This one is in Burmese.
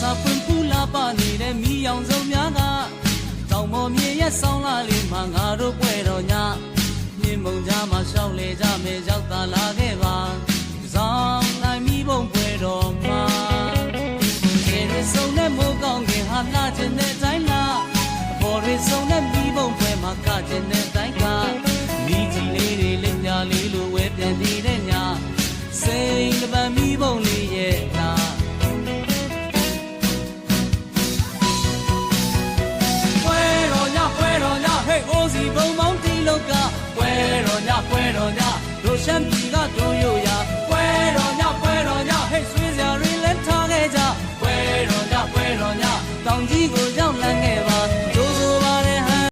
စာပွင့်ပူလာပါနေတဲ့မိအောင်စုံများကတောင်ပေါ်မြေရဲ့ဆောင်းလာလေးမှာငါတို့ပွဲတော်ညမြင်မုံကြားမှာရှောက်လေကြမယ်ရောက်သာလာခဲ့ပါဇောင်းနိုင်မိဘုံပွဲတော်မှာခြေရစုံနဲ့မိုးကောင်းခင်ဟာလာခြင်းနဲ့တိုင်း ရှမ်းပြည်ကတို့ရိုရပွဲတော်ညပွဲတော်ညဟဲ့ဆွေးစရာတွေလည်းထားခဲ့ကြပွဲတော်ညပွဲတော်ညတောင်ကြီးကို